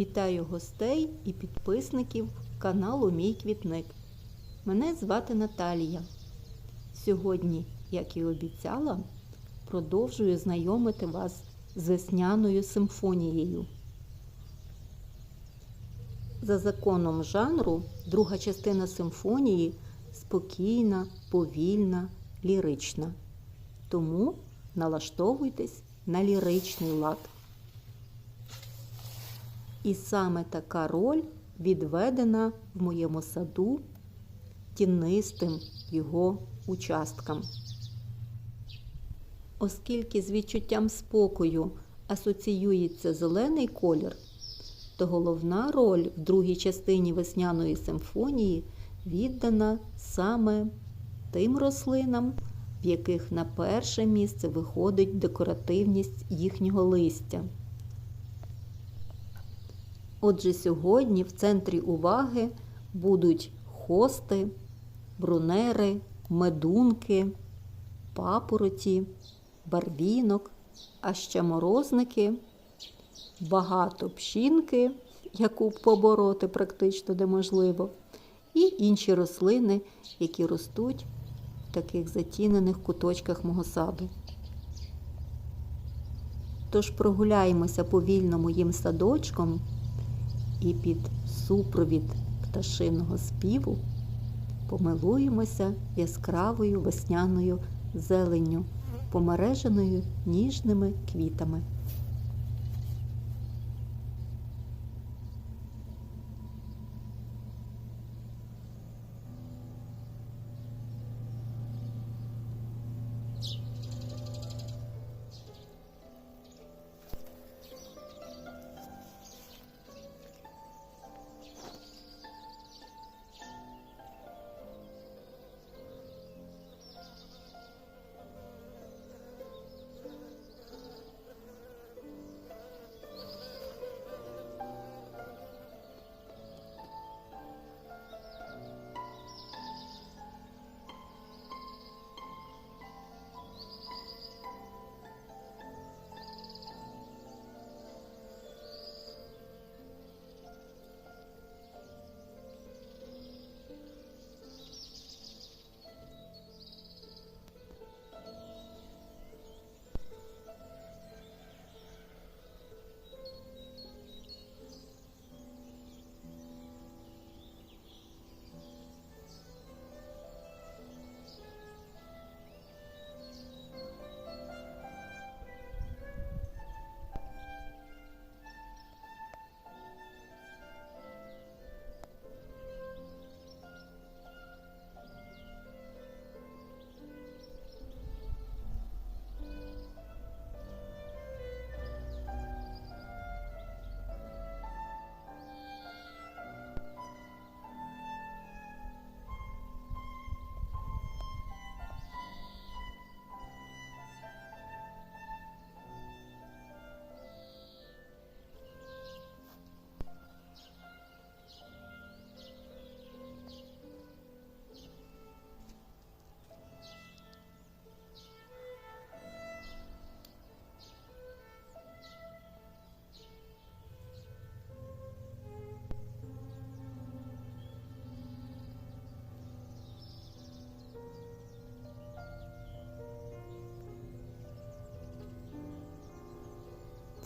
Вітаю гостей і підписників каналу Мій Квітник. Мене звати Наталія. Сьогодні, як і обіцяла, продовжую знайомити вас з весняною симфонією. За законом жанру, друга частина симфонії спокійна, повільна, лірична. Тому налаштовуйтесь на ліричний лад. І саме така роль відведена в моєму саду тінистим його участкам. Оскільки з відчуттям спокою асоціюється зелений колір, то головна роль в другій частині весняної симфонії віддана саме тим рослинам, в яких на перше місце виходить декоративність їхнього листя. Отже, сьогодні в центрі уваги будуть хости, брунери, медунки, папороті, барвінок, а ще морозники, багато пшінки, яку побороти практично неможливо, і інші рослини, які ростуть в таких затінених куточках мого саду. Тож прогуляємося повільно моїм садочком і під супровід пташиного співу помилуємося яскравою весняною зеленню, помереженою ніжними квітами.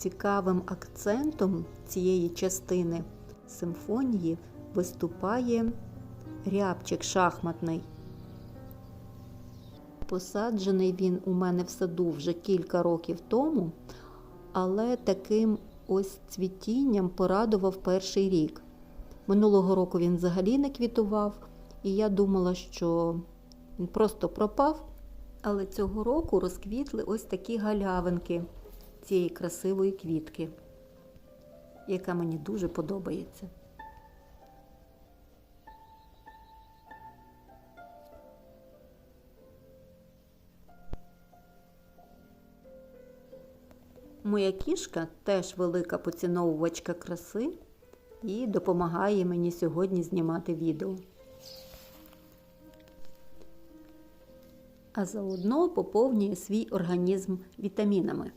Цікавим акцентом цієї частини симфонії виступає рябчик шахматний. Посаджений він у мене в саду вже кілька років тому, але таким ось цвітінням порадував перший рік. Минулого року він взагалі не квітував, і я думала, що він просто пропав. Але цього року розквітли ось такі галявинки цієї красивої квітки, яка мені дуже подобається. Моя кішка теж велика поціновувачка краси і допомагає мені сьогодні знімати відео. А заодно поповнює свій організм вітамінами.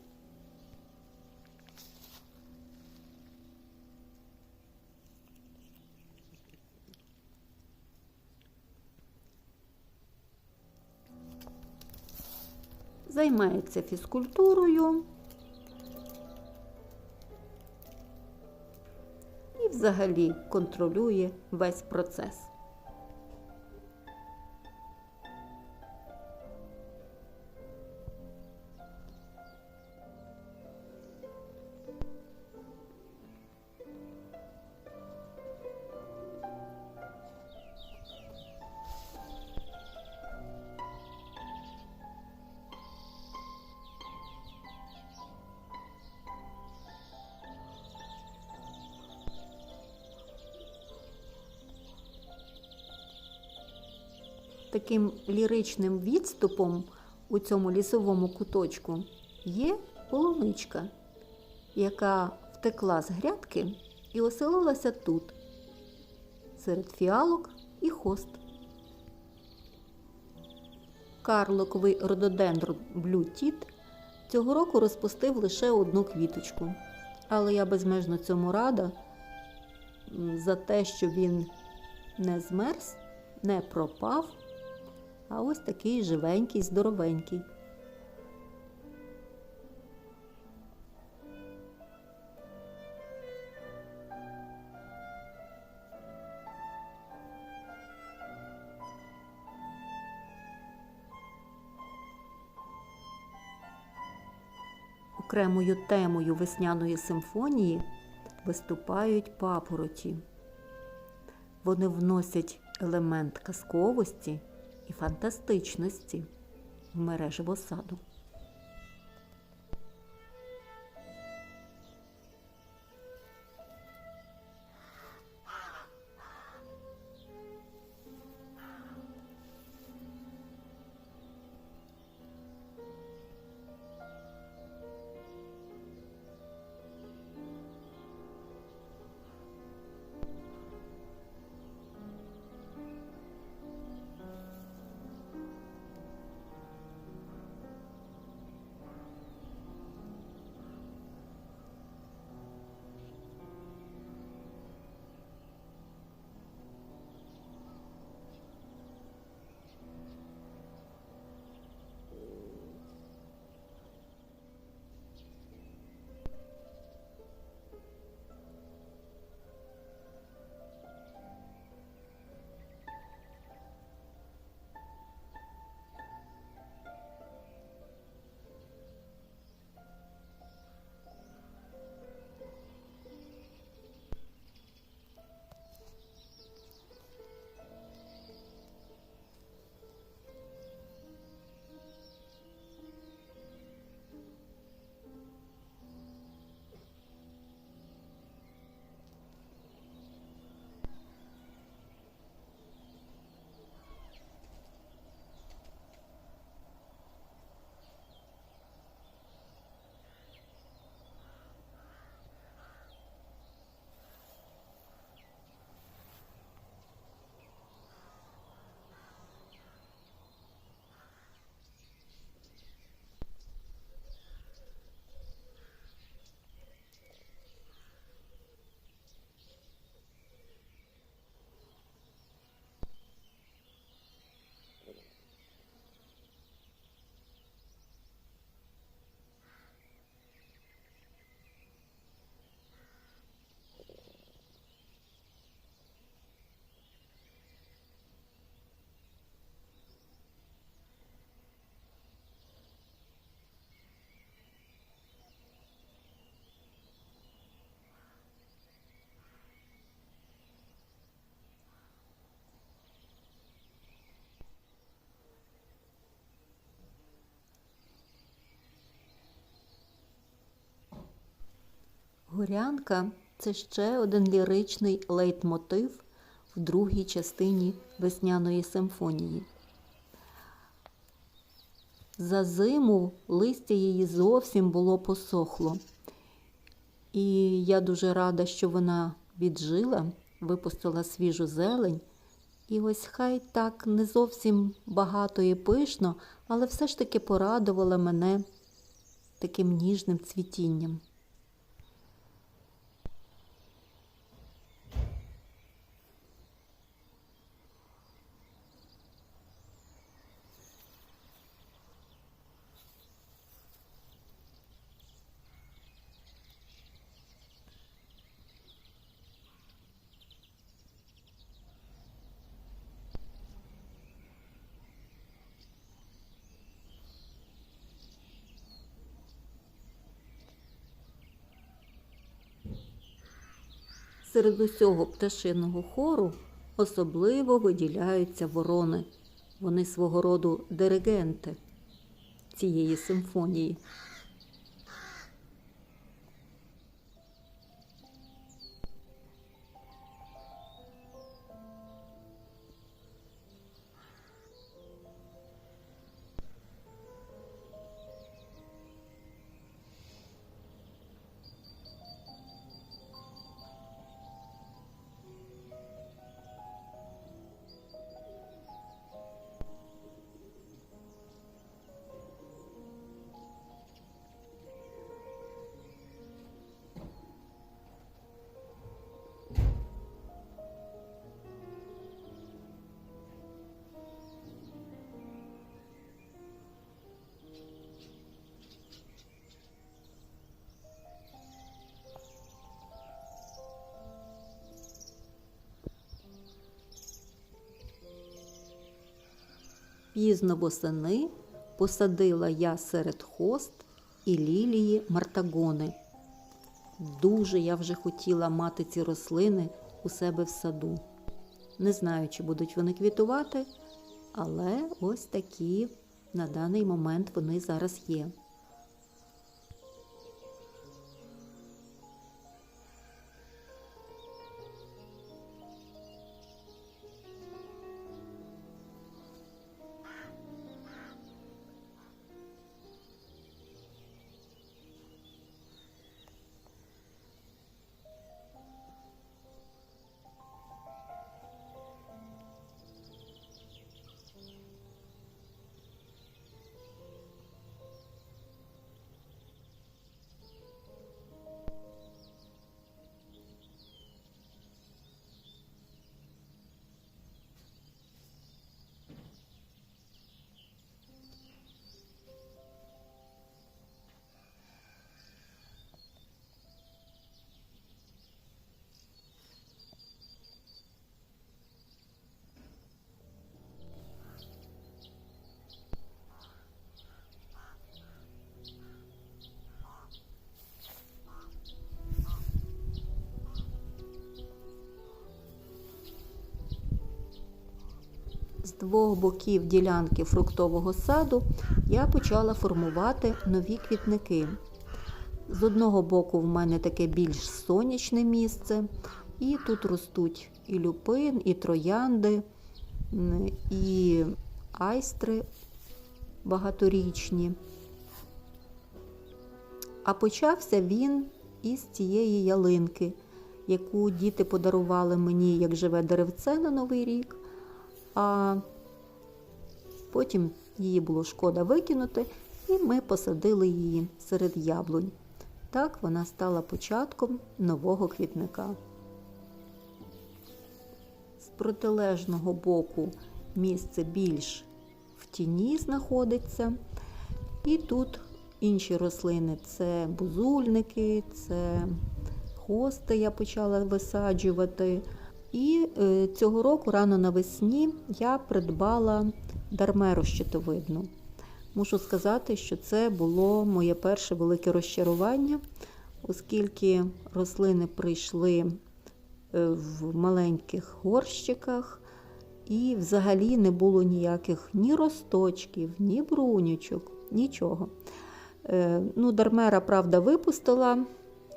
Займається фізкультурою і взагалі контролює весь процес. Таким ліричним відступом у цьому лісовому куточку є полуничка, яка втекла з грядки і оселилася тут, серед фіалок і хост. Карликовий рододендрон Tit цього року розпустив лише одну квіточку, але я безмежно цьому рада за те, що він не змерз, не пропав, а ось такий живенький, здоровенький. Окремою темою весняної симфонії виступають папороті. Вони вносять елемент казковості і фантастичності в мережево саду. Горянка це ще один ліричний лейтмотив в другій частині весняної симфонії. За зиму листя її зовсім було посохло. І я дуже рада, що вона віджила, випустила свіжу зелень. І ось хай так не зовсім багато і пишно, але все ж таки порадувала мене таким ніжним цвітінням. Серед усього пташиного хору особливо виділяються ворони. Вони свого роду диригенти цієї симфонії. Пізно восени посадила я серед хост і лілії мартагони. Дуже я вже хотіла мати ці рослини у себе в саду. Не знаю, чи будуть вони квітувати, але ось такі на даний момент вони зараз є. Двох боків ділянки фруктового саду я почала формувати нові квітники. З одного боку в мене таке більш сонячне місце, і тут ростуть і люпин, і троянди, і айстри багаторічні. А почався він із цієї ялинки, яку діти подарували мені як живе деревце на Новий рік а потім її було шкода викинути, і ми посадили її серед яблунь. Так вона стала початком нового квітника. З протилежного боку місце більш в тіні знаходиться. І тут інші рослини це бузульники, це хости я почала висаджувати. І е, цього року, рано навесні, я придбала дармеру щитовидну. Мушу сказати, що це було моє перше велике розчарування, оскільки рослини прийшли е, в маленьких горщиках, і взагалі не було ніяких ні росточків, ні брунючок, нічого. Е, ну, Дармера, правда, випустила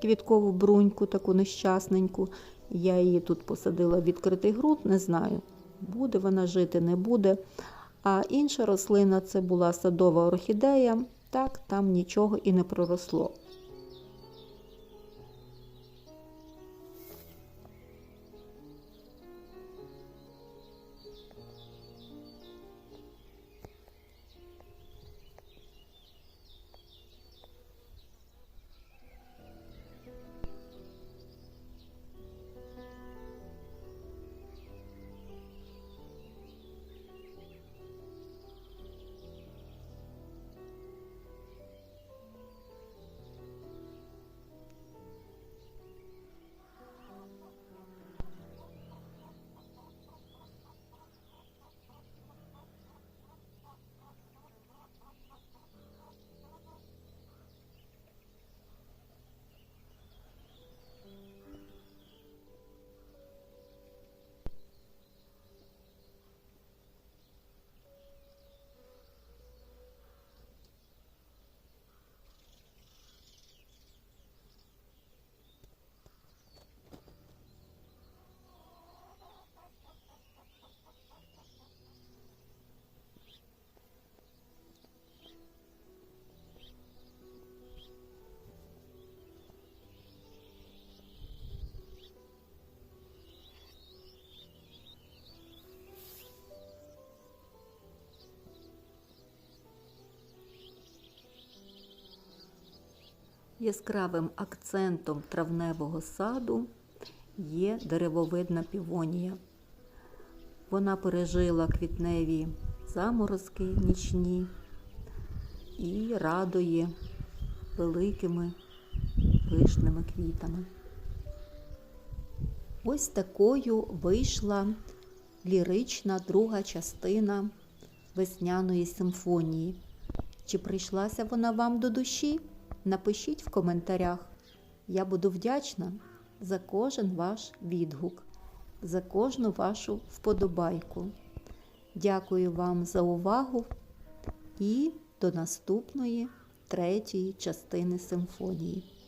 квіткову бруньку, таку нещасненьку. Я її тут посадила в відкритий ґрунт, не знаю, буде вона жити, не буде. А інша рослина це була садова орхідея, так, там нічого і не проросло. Яскравим акцентом травневого саду є деревовидна півонія. Вона пережила квітневі заморозки нічні і радує великими пишними квітами. Ось такою вийшла лірична друга частина весняної симфонії. Чи прийшлася вона вам до душі? Напишіть в коментарях. Я буду вдячна за кожен ваш відгук, за кожну вашу вподобайку. Дякую вам за увагу і до наступної третьої частини симфонії.